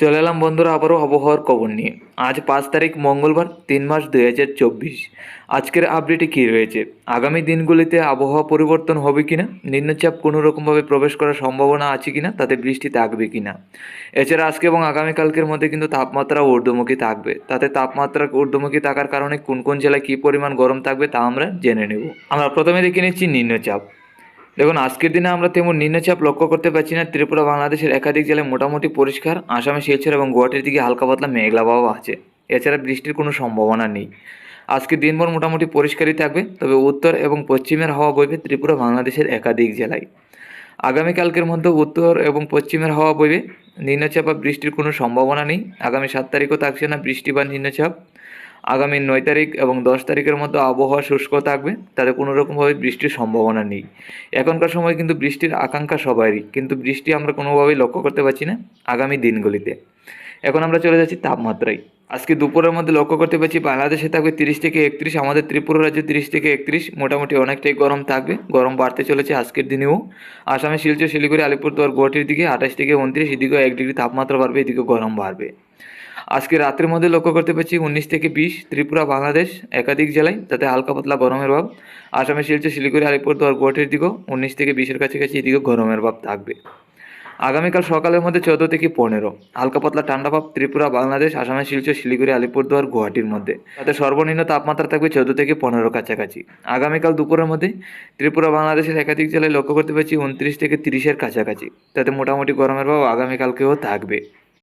চলে এলাম বন্ধুরা আবারও আবহাওয়ার খবর নিয়ে। আজ পাঁচ তারিখ মঙ্গলবার, তিন মাস দুই হাজার চব্বিশ। আজকের আপডেটে কী রয়েছে? আগামী দিনগুলিতে আবহাওয়া পরিবর্তন হবে কিনা? নিম্নচাপ কোনো রকমভাবে প্রবেশ করার সম্ভাবনা আছে কিনা? তাতে বৃষ্টি থাকবে কিনা? এছাড়া আজকে এবং আগামীকালকের মধ্যে কিন্তু তাপমাত্রা ঊর্ধ্বমুখী থাকবে। তাতে তাপমাত্রা ঊর্ধ্বমুখী থাকার কারণে কোন কোন জেলায় কী পরিমাণ গরম থাকবে তা আমরা জেনে নেব। আমরা প্রথমে দেখে নিচ্ছি নিম্নচাপ। দেখুন, আজকের দিনে আমরা তেমন নিম্নচাপ লক্ষ্য করতে পারছি না। ত্রিপুরা, বাংলাদেশের একাধিক জেলায় মোটামুটি পরিষ্কার। আসামে শিলচর এবং গুয়াহাটির দিকে হালকা পাতলা মেঘলা ভাব আছে। এছাড়া বৃষ্টির কোনো সম্ভাবনা নেই। আজকে দিনভর মোটামুটি পরিষ্কারই থাকবে। তবে উত্তর এবং পশ্চিমের হাওয়া বইবে ত্রিপুরা, বাংলাদেশের একাধিক জেলায়। আগামীকালকের মধ্যে উত্তর এবং পশ্চিমের হাওয়া বইবে। নিম্নচাপ বা বৃষ্টির কোনো সম্ভাবনা নেই। আগামী সাত তারিখও থাকছে না বৃষ্টি বা নিম্নচাপ। আগামী নয় তারিখ এবং দশ তারিখের মধ্যে আবহাওয়া শুষ্ক থাকবে, তাতে কোনো রকমভাবে বৃষ্টির সম্ভাবনা নেই। এখনকার সময় কিন্তু বৃষ্টির আকাঙ্ক্ষা সবারই, কিন্তু বৃষ্টি আমরা কোনোভাবেই লক্ষ্য করতে পারছি না আগামী দিনগুলিতে। এখন আমরা চলে যাচ্ছি তাপমাত্রায়। আজকে দুপুরের মধ্যে লক্ষ্য করতে পারছি বাংলাদেশে থাকবে তিরিশ থেকে একত্রিশ, আমাদের ত্রিপুরা রাজ্যে তিরিশ থেকে একত্রিশ, মোটামুটি অনেকটাই গরম থাকবে। গরম বাড়তে চলেছে আজকের দিনেও। আসামে শিলচর, শিলিগুড়ি, আলিপুরদুয়ার গুয়াহাটির দিকে আঠাশ থেকে উনত্রিশ, এদিকেও এক ডিগ্রি তাপমাত্রা বাড়বে, এদিকেও গরম বাড়বে। আজকে রাত্রের মধ্যে লক্ষ্য করতে পারছি উনিশ থেকে বিশ, ত্রিপুরা, বাংলাদেশ একাধিক জেলায়, তাতে হালকা পাতলা গরমের ভাব। আসামে শিলচর, শিলিগুড়ি, আলিপুরদুয়ার গুয়াহাটির দিকেও উনিশ থেকে বিশের কাছাকাছি এদিকেও গরমের ভাব থাকবে। আগামীকাল সকালের মধ্যে চোদ্দ থেকে পনেরো। হালকা পাতলা ঠান্ডা ভাব, ত্রিপুরা, বাংলাদেশ, আসামে শিলচর, শিলিগুড়ি, আলিপুরদুয়ার, গুয়াহাটির মধ্যে। তাতে সর্বনিম্ন তাপমাত্রা থাকবে চোদ্দ থেকে পনেরো কাছাকাছি। আগামীকাল দুপুরের মধ্যে ত্রিপুরা, বাংলাদেশের একাধিক জেলায় লক্ষ্য করতে পারছি উনত্রিশ থেকে তিরিশের কাছাকাছি। তাতে মোটামুটি গরমের ভাব আগামীকালকেও থাকবে।